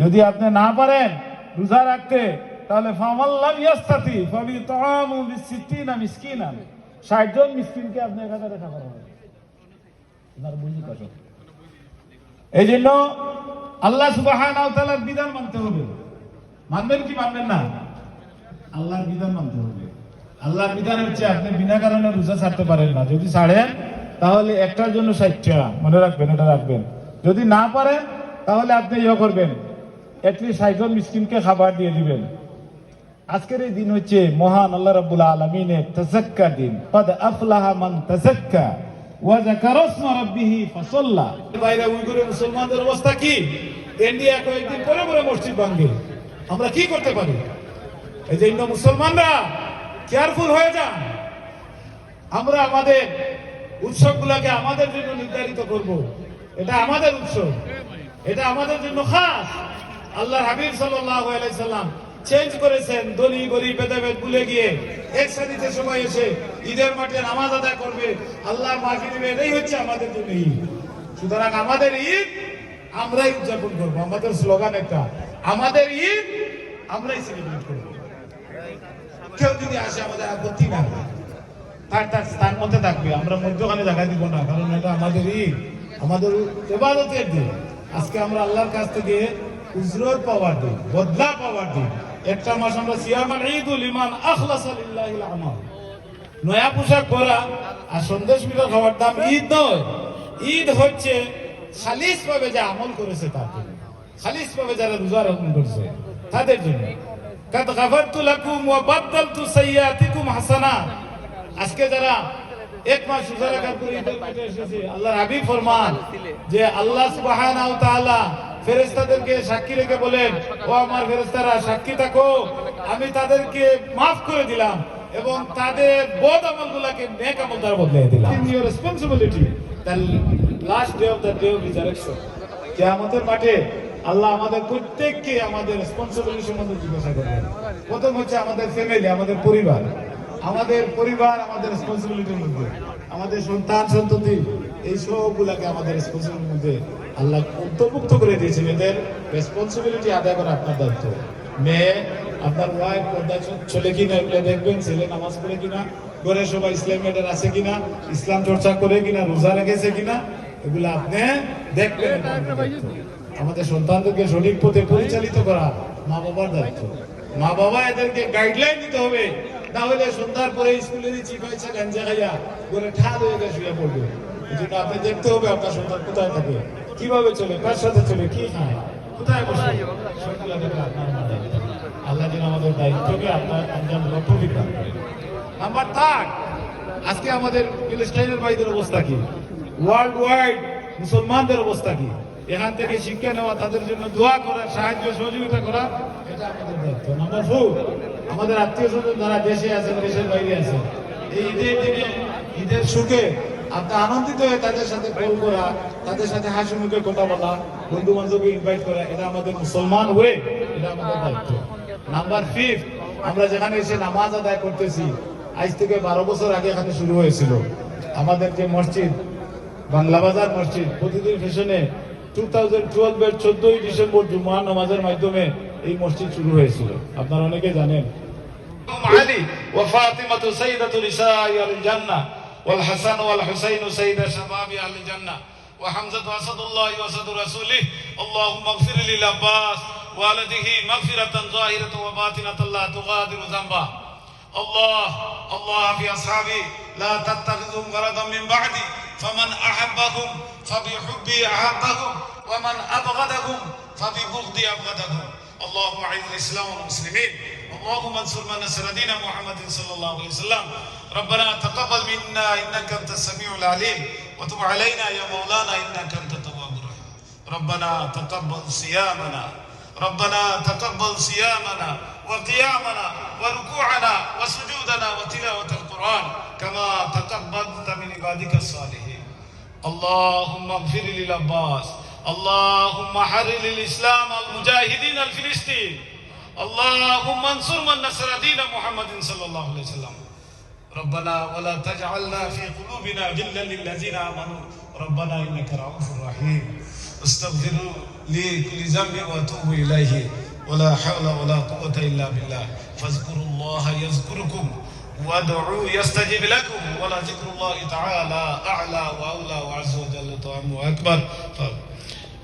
যদি আপনি না পারেন রোজা রাখতে, তাহলে ফামাল্লাম ইয়াস্তাতি ফাবি তাআমু বিসিত্তিনা মিসকিনান। 60 জন মিসকিনকে আপনি এক হাজারে খাবার হবে বুঝি কত? এই জন্য আল্লাহ সুবহানাহু তাআলার বিধান মানতে হবে। মানবেন কি মানবেন না? আল্লাহর বিধান মানতে হবে। আল্লাহর বিধান হচ্ছে আপনি বিনা কারণে রোজা ছাড়তে পারেন না। যদি ছাড়েন, তাহলে একটার জন্য ষাট টাকা মনে রাখবেন, এটা রাখবেন। যদি না পারেন, তাহলে আপনি ইয়ে করবেন। এটলিস্ট ষাটজন মিসকিনকে খাবার দিয়ে দিবেন। আজকের এই দিন হচ্ছে মহান আল্লাহ রাব্বুল আলামিনের তাযাক্কা দিন। কদ আফলাহা মান উইগুরে মুসলমানদের অবস্থা কি? ইন্ডিয়া পরে আমরা করতে পারি? এই মুসলমানরা কেয়ারফুল হয়ে যান। আমরা আমাদের উৎসবগুলোকে আমাদের জন্য নির্ধারিত করব। এটা আমাদের উৎসব। এটা আমাদের জন্য খাস। আল্লাহ হাবিব সাল্লাম চেঞ্জ করেছেন, দলি, গলি, ভেদাভেদ ভুলে গিয়ে একসাথে সবাই এসে ঈদের মাঠে নামাজ আদায় করবে আল্লাহ মাফি দিবে এটাই হচ্ছে আমাদের জন্য ঈদ। সুতরাং আমাদের ঈদ আমরাই উদযাপন করব। আমাদের স্লোগান একটা, আমাদের ঈদ আমরাই সেলিব্রেট করব। কেউ যদি আসে আমাদের আপত্তি না তার তার স্থান মধ্যে থাকবে, আমরা মধ্যখানে জায়গা দিব না, কারণ এটা আমাদের ঈদ, আমাদের এবাদতের দিন। আজকে আমরা আল্লাহর কাছ থেকে উজরত পাওয়ার দিন, বদলা পাওয়ার দিন। একটা মাস আমরা সিয়ামান ঈদুল ইমান আখলাসা লিল্লাহিল আমাল নয়া পোশাক পরা আর সন্দেশ মিঠা খাওয়ার দাম ঈদ নয়। ঈদ হচ্ছে খালিস ভাবে যে আমল করেছে তার জন্য। খালিস ভাবে যারা রোজা রক্ষণ করছে, তাদের জন্য। কাদ গাফারতু লাকুম ওয়া বাদদালতু সাইয়্যাতিকুম হাসানাত আজকে যারা এক মাস রোজা রাখার পরে ঈদের এসেছে, আল্লাহর হাবিব ফরমান যে আল্লাহ সুবহানাহু ওয়া তাআলা ফেরেশতাদেরকে সাক্ষী রেখে বলেন ও আমার ফেরেশতারা সাক্ষী থাকো। আমি তাদেরকে মাফ করে দিলাম এবং তাদের বদ আমলগুলোকে নেক আমল দ্বারা বদলে দিলাম। In your responsibility the last day of the day of resurrection কিয়ামতের মাঠে আল্লাহ আমাদের প্রত্যেককে আমাদের রেসপন্সিবিলিটি সম্বন্ধে জিজ্ঞাসা করবেন। প্রথম হচ্ছে আমাদের ফ্যামিলি আমাদের পরিবার। আমাদের পরিবার আমাদের রেসপন্সিবিলিটির মধ্যে। আমাদের সন্তান সন্ততি এই সবগুলাকে আমাদের রেসপন্সিবিলিটির মধ্যে আল্লাহ অন্তর্ভুক্ত করে দিয়েছেন এদের রেসপন্সিবিলিটি আদায় করা আপনার দায়িত্ব। মেয়ে, আপনার ওয়াইফ পর্দা চলে কিনা, এগুলো দেখবেন, ছেলে নামাজ পড়ে কিনা, ঘরে সবাই ইসলাম মেডার আছে কিনা, ইসলাম চর্চা করে কিনা, রোজা রেখেছে কিনা, এগুলো আপনি দেখবেন। আমাদের সন্তানদেরকে সঠিক পথে পরিচালিত করা মা বাবার দায়িত্ব। মা বাবা এদেরকে গাইডলাইন দিতে হবে। না হলে সন্ধ্যার পরে স্কুলে চিপ হয়েছে গাঞ্জা খাইয়া করে ঠাল হয়ে গেছে শুয়ে পড়বে। আপনি দেখতে হবে, আপনার সন্তান কোথায় থাকে? কীভাবে চলে? কার সাথে চলে? কি কোথায় আমাদের দায়িত্বকে আপনার আঞ্জাম আজকে আমাদের অবস্থা ওয়ার্ল্ড ওয়াইড মুসলমানদের অবস্থা কি? এখান থেকে শিক্ষা নেওয়া, তাদের জন্য দোয়া করা, সাহায্য, সহযোগিতা করা, এটা আমাদের দায়িত্ব। আমাদের আত্মীয় স্বজন যারা দেশে আছেন দেশের বাইরে আছেন এই ঈদের দিনে, ঈদের সুখে আপনি আনন্দিত হয়ে তাদের সাথে কল করা, তাদের সাথে হাসি মুখে কথা বলা বন্ধু বান্ধবকে ইনভাইট করা, এটা আমাদের মুসলমান হয়ে এটা আমাদের দায়িত্ব। নাম্বার ফিফ আমরা যেখানে এসে নামাজ আদায় করতেছি, আজ থেকে বারো বছর আগে এখানে শুরু হয়েছিল। আমাদের যে মসজিদ, বাংলা বাজার মসজিদ, প্রতিদিন ফেশনে টু থাউজেন্ড টুয়েলভের চোদ্দই ডিসেম্বর জুমা নামাজের মাধ্যমে এই মসজিদ শুরু হয়েছিল। আপনারা অনেকে জানেন। আলী ও ফাতিমাতু সাইদাতুল ইসা আল জান্নাহ। سيدة نساء أهل الجنة والحسن والحسين سيد شباب أهل الجنة وحمزة أسد الله وأسد رسوله اللهم اغفر للعباس والده مغفرة ظاهرة وباطنة لا تغادر ذنبا الله الله في أصحابي لا تتخذهم غرضا من بعدي فمن أحبهم فبحبي أحبهم ومن أبغضهم فببغضي أبغضهم اللهم أعز الإسلام والمسلمين اللهم انصر من نصر دين محمد صلى الله عليه وسلم. ربنا تقبل منا إنك أنت السميع العليم. وتب علينا يا مولانا إنك أنت التواب الرحيم. ربنا تقبل صيامنا. ربنا تقبل صيامنا وقيامنا وركوعنا وسجودنا وتلاوة القرآن كما تقبلت من عبادك الصالحين. اللهم اغفر للعباس. اللهم حرر الإسلام المجاهدين الفلسطين. اللهم انصر من نصر دين محمد صلى الله عليه وسلم. ربنا ولا تجعلنا في قلوبنا غلا للذين آمنوا. ربنا إنك رؤوف رحيم. استغفروا لي كل ذنب واتوبوا إليه. ولا حول ولا قوة إلا بالله. فاذكروا الله يذكركم وادعوا يستجب لكم. ولا ذكر الله تعالى أعلى وأولى وعز وجل طعم واكبر